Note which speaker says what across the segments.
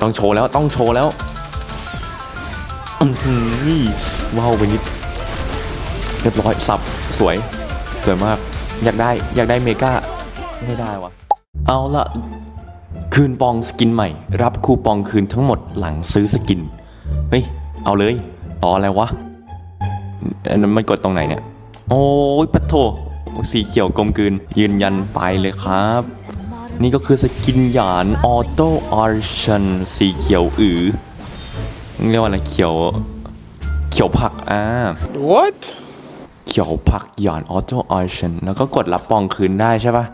Speaker 1: ต้องโชว์แล้วต้องโชว์แล้วอือหือว้าวไปนิดเรียบร้อยสับสวยสวยมาก อยากได้อยากได้เมกาไม่ได้วะเอาละคืนปองสกินใหม่ รับคูปองคืนทั้งหมดหลังซื้อสกิน เฮ้ย เอาเลยต่ออะไรวะอันนั้นมันกดตรงไหนเนี่ย โอ้ยปะโถสีเขียวกลมกลืนยืนยันไปเลยครับ นี่ก็คือสกินหยานออโต้อาร์ชันสีเขียวอือเรียกว่าอะไรเขียว เขียวผักอ่า
Speaker 2: What?
Speaker 1: เขียวผักหย่อนออโต้ออชันแล้วก็กดรับปองคืนได้ใช่ปะ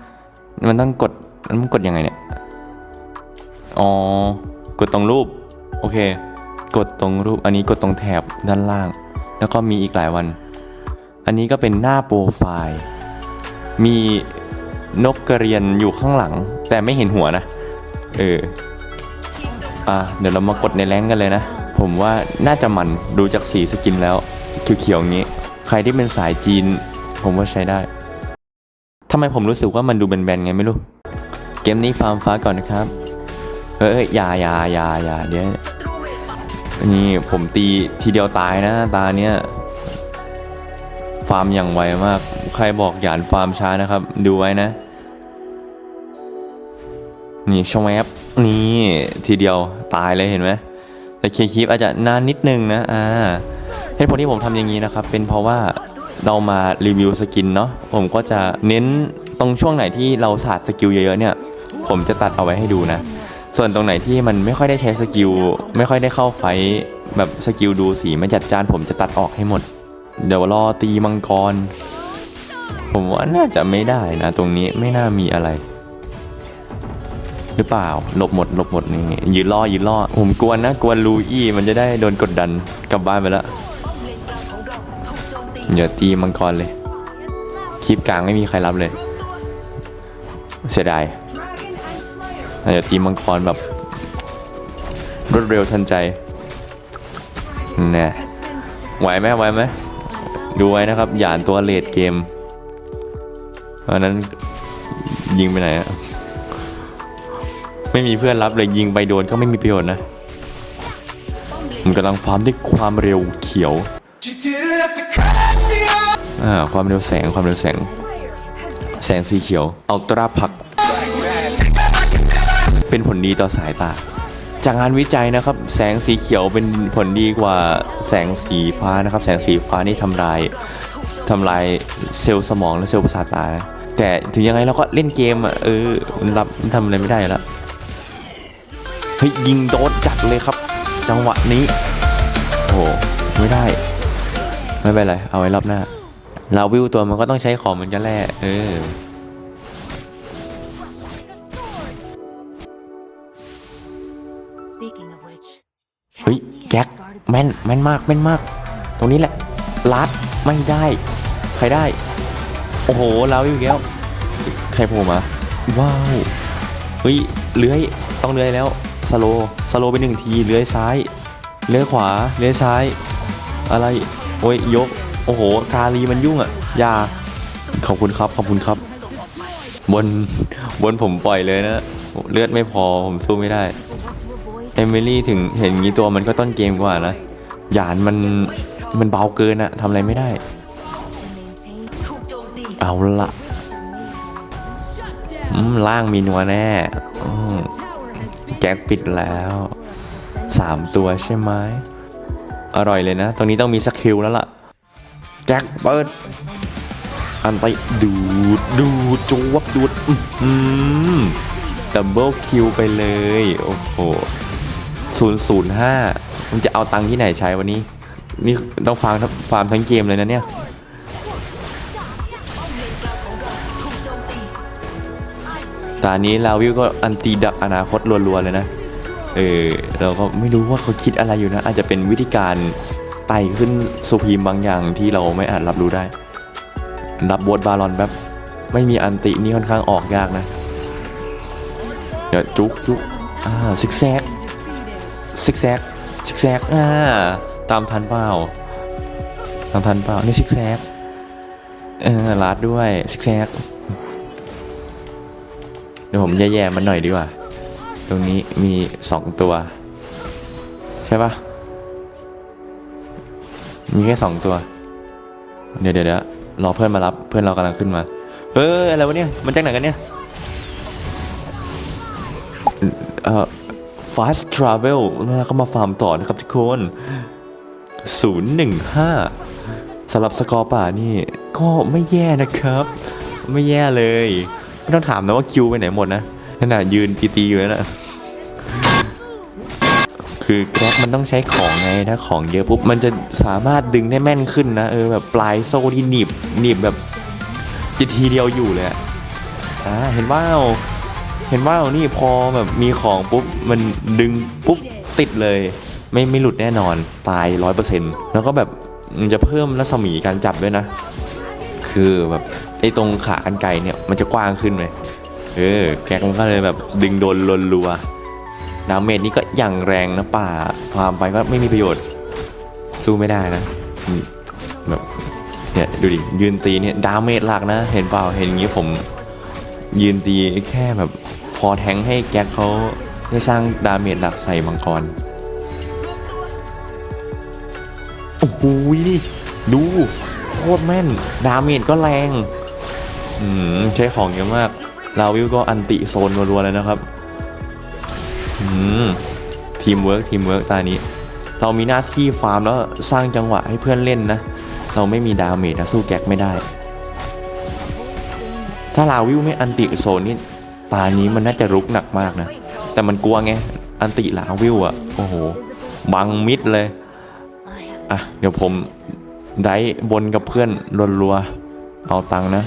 Speaker 1: มันต้องกดมันกดยังไงเนี่ย อ๋อ กดตรงรูป โอเค กดตรงรูป อันนี้กดตรงแถบด้านล่าง แล้วก็มีอีกหลายวัน อันนี้ก็เป็นหน้าโปรไฟล์ มี นกกระเรียนอยู่ข้างหลัง แต่ไม่เห็นหัวนะ เออ อะ เดี๋ยวเรามากดในแรงกันเลยนะ ผมว่าน่าจะมันดูจากสีสกินแล้วเขียวๆอย่างนี้ ใครที่เป็นสายจีน ผมว่าใช้ได้ทำไมผมรู้สึกว่ามันดูแบนๆไงไม่รู้ เกมนี้ฟาร์มฟ้าก่อนนะครับ เฮ้ยอย่าอย่าอย่าอย่าเดี๋ยวนี่ผมตีทีเดียวตายนะ ตาเนี้ยฟาร์มอย่างไวมาก ใครบอกหยานฟาร์มช้านะครับ ดูไว้นะ นี่ชแวบนี่ทีเดียวตายเลยเห็นไหมแต่เคคีฟอาจจะนานนิดนึงนะอ่าเหตุผลที่ผมทำอย่างนี้นะครับ เป็นเพราะว่าเรามารีวิวสกินเนาะผมก็จะเน้นตรงช่วงไหนที่เราศาสตร์สกิลเยอะๆเนี่ย ผมจะตัดเอาไว้ให้ดูนะ ส่วนตรงไหนที่มันไม่ค่อยได้ใช้สกิลไม่ค่อยได้เข้าไฟแบบสกิลดูสีไม่จัดจานผมจะตัดออกให้หมด เดี๋ยวรอตีมังกร ผมว่าน่าจะไม่ได้นะ ตรงนี้ไม่น่ามีอะไร หรือเปล่าหลบหมดหลบหมดนี่ยืนล่อยืนล่อผมกวนนะกวนลูอี้มันจะได้โดนกดดันกลับบ้านไปแล้วเดี๋ยวตีมังกรเลยคลิปกลางไม่มีใครรับเลย เสียดายเดี๋ยวตีมังกรแบบรวดเร็วทันใจแน่ไหวไหมไหวไหมดูไว้นะครับหยานตัวเลดเกมเพราะนั้นยิงไปไหนอะ ไม่มีเพื่อนรับเลยยิงไปโดนก็ไม่มีประโยชน์นะผมกำลังฟาร์มด้วยความเร็วเขียวอ่าความเร็วแสงความเร็วแสง แสงสีเขียวอัลตราพัก เป็นผลดีต่อสายตา จากงานวิจัยนะครับ แสงสีเขียวเป็นผลดีกว่าแสงสีฟ้านะครับ แสงสีฟ้านี่ทำลายทำลายเซลล์สมองและเซลล์ประสาทตานะแต่ถึงยังไงเราก็เล่นเกมอะเออมันรับมันทำอะไรไม่ได้แล้ว เฮ้ยยิงโดนจัดเลยครับ จังหวะนี้ โอ้โหไม่ได้ ไม่เป็นไร เอาไว้รอบหน้า เราวิวตัวมันก็ต้องใช้ของเหมือนกันแหละเออ
Speaker 3: Speaking of which,
Speaker 1: เฮ้ยแจ็คแม่นแม่นมากแม่นมาก ตรงนี้แหละลัดไม่ได้ ใครได้ โอ้โหเราวิวอีกแล้วใครโผล่มาว้าวเฮ้ยเลื้อยต้องเลื้อยแล้ว สโลสโลไปหนึ่งทีเลื้อยซ้าย เลื้อยขวา เลื้อยซ้าย อะไร โอ้ยยก โอ้โห กาลีมันยุ่งอะอย่าขอบคุณครับ ขอบคุณครับ บน บนผมปล่อยเลยนะ เลือดไม่พอ ผมสู้ไม่ได้ เอมิลี่ถึงเห็นงี้ตัวมันก็ต้นเกมกว่านะ หยานมัน มันเบาเกินอะทำอะไรไม่ได้ เอาละอืมล่างมีนัวแน่อื แก๊กปิดแล้วสามตัวใช่ไหมอร่อยเลยนะ ตรงนี้ต้องมีสกิลแล้วล่ะ แจ็คเปิด อันไปดูดดูดจวบดูดอืมดับเบิลคิวไปเลย โอ้โหศูนย์ศูนย์ห้ามันจะเอาตังค์ที่ไหนใช้วันนี้ นี่ต้องฟาร์มทั้งฟาร์มทั้งเกมเลยนะเนี่ย ตอนนี้ลาวิวก็อันตีดักอนาคตรัวๆเลยนะ เออเราก็ไม่รู้ว่าเขาคิดอะไรอยู่นะ อาจจะเป็นวิธีการไต่ขึ้นสุพีมบางอย่างที่เราไม่อาจรับรู้ได้ รับบทบาลอนแบบไม่มีอันตินี่ค่อนข้างออกยากนะ เดี๋ยวจุกจุกอ่าซิกแซกซิกแซกซิกแซกอ่าตามทันเปล่าตามทันเปล่านี่ซิกแซกเออลาดด้วยซิกแซก ดี๋ยวผมแย่ๆมันหน่อยดีกว่า ตรงนี้มีสองตัว ใช่ปะมีแค่สองตัวเดี๋ยวเดี๋ยวเดี๋ยวรอเพื่อนมารับ เพื่อนเรากำลังขึ้นมา เอออะไรวะเนี่ยมันจากไหนกันเนี่ยเอ่อ fast travel แล้วก็มาฟาร์มต่อนะครับทุกคน 015สำหรับสกอร์ป่านี่ ก็ไม่แย่นะครับ ไม่แย่เลย ไม่ต้องถามนะว่าคิวไปไหนหมดนะนั่นน่ะยืนตีๆอยู่นั่นน่ะคือแกร็กมันต้องใช้ของไงถ้าของเยอะปุ๊บมันจะสามารถดึงได้แม่นขึ้นนะเออแบบปลายโซ่ที่หนีบหนีบแบบจะทีเดียวอยู่เลยอ่าเห็นว่าเห็นว่านี่พอแบบมีของปุ๊บมันดึงปุ๊บติดเลย ไม่ไม่หลุดแน่นอนตายร้อยเปอร์เซ็นต์แล้วก็แบบมันจะเพิ่มรัศมีการจับด้วยนะ คือแบบ อ้ตรงขากันไกรเนี่ยมันจะกว้างขึ้นเลยเออแกร็กมันก็เลยแบบดึงโดนลนรัวดาเมจนี่ก็อย่างแรงนะป่าฟาร์มไปก็ไม่มีประโยชน์ สู้ไม่ได้นะแบบเนี่ยดูดิยืนตีเนี่ยดาเมจหลักนะ เห็นเปล่าเห็นอย่างนี้ผม ยืนตีแค่แบบพอแทงให้แก๊กเขาได้สร้างดาเมจหลักใส่มังกรโอ้โหนี่ดูโคตรแม่น ดาเมจก็แรง อืมใช้ของเยอะมาก ลาวิวก็อันติโซนรัวๆเลยนะครับ อืมทีมเวิร์กทีมเวิร์กตานี้ เรามีหน้าที่ฟาร์มแล้วสร้างจังหวะให้เพื่อนเล่นนะ เราไม่มีดาเมจนะสู้แก๊กไม่ได้ ถ้าลาวิวไม่อันติโซนนี่ตานี้มันน่าจะรุกหนักมากนะ แต่มันกลัวไง อันติลาวิวอะโอ้โห บังมิดเลย อะ เดี๋ยวผมได้บนกับเพื่อนรัวๆเอาตังนะ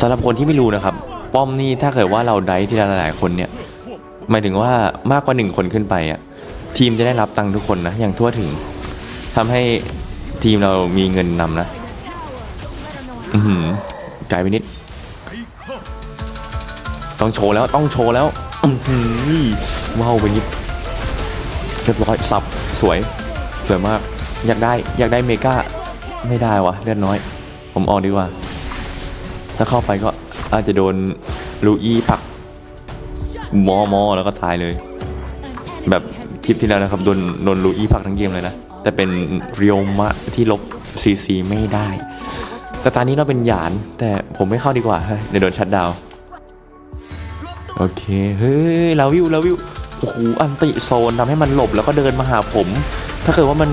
Speaker 1: สำหรับคนที่ไม่รู้นะครับ ป้อมนี่ถ้าเกิดว่าเราได้ที่หลายคนเนี่ยหมายถึงว่ามากกว่าหนึ่งคนขึ้นไปอะทีมจะได้รับตังค์ทุกคนนะอย่างทั่วถึงทำให้ทีมเรามีเงินนำนะอือหือไกลไปนิด ต้องโชว์แล้วต้องโชว์แล้วอือหือว้าวไปนิดเรียบร้อยสับสวยสวยมาก อยากได้อยากได้เมกาไม่ได้วะเลือดน้อย ผมออกดีกว่า ถ้าเข้าไปก็อาจจะโดนลูอี้ผักมอมอแล้วก็ตายเลย แบบคลิปที่แล้วนะครับโดนโดนลูอี้ผักทั้งเกมเลยนะ แต่เป็นเรียวมะที่ลบซีซีไม่ได้ แต่ตอนนี้เราเป็นหยาน แต่ผมไม่เข้าดีกว่าเดี๋ยวโดนชัดดาว โอเค เฮ้ยลาวิวลาวิวโอ้โหอันติโซนทำให้มันหลบแล้วก็เดินมาหาผม ถ้าเกิดว่ามัน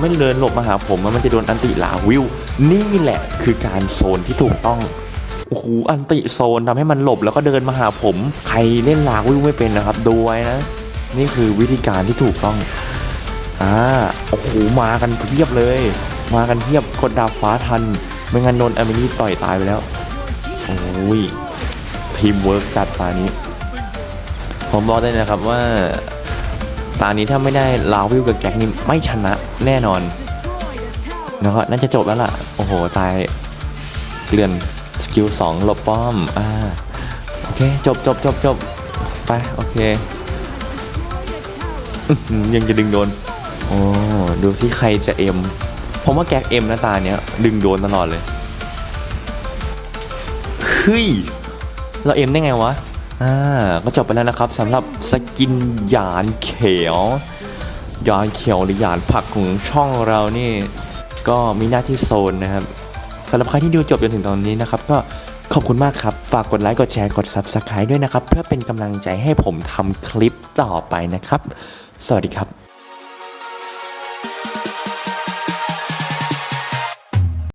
Speaker 1: ไม่เดินหลบมาหาผมมันจะโดนอันติลาวิวนี่แหละคือการโซนที่ถูกต้อง โอ้โหอันติโซนทำให้มันหลบแล้วก็เดินมาหาผม ใครเล่นลากวิวไม่เป็นนะครับดูไว้นะ นี่คือวิธีการที่ถูกต้องอ่าโอ้โหมากันเพียบเลย มากันเพียบกดดาบฟ้าทัน ไม่งั้นโดนแอมิลี่ต่อยตายไปแล้วโอ้ยทีมเวิร์กจัดตานี้ ผมบอกได้นะครับว่าตานี้ถ้าไม่ได้ลาวิวกับแก๊กนี่ไม่ชนะแน่นอนแล้วก็น่าจะจบแล้วล่ะ โอ้โห ตายเกลื่อน สกิลสองหลบป้อม อ่า โอเค จบจบจบจบไป โอเค ยังจะดึงโดน โอ้ ดูสิใครจะเอ็ม ผมว่าแก๊กเอ็มหนะตาเนี้ย ดึงโดนตลอดเลย เฮ้ย เราเอ็มได้ไงวะ อ่า ก็จบไปแล้วนะครับสำหรับสกินหยานเขียวหยานเขียวหรือหยานผักของช่องเรานี่ ก็มีหน้าที่โซนนะครับ สำหรับใครที่ดูจบจนถึงตอนนี้นะครับก็ขอบคุณมากครับ ฝากกดไลค์กดแชร์กด Subscribe ด้วยนะครับ เพื่อเป็นกำลังใจให้ผมทำคลิปต่อไปนะครับ สวัสดีครับ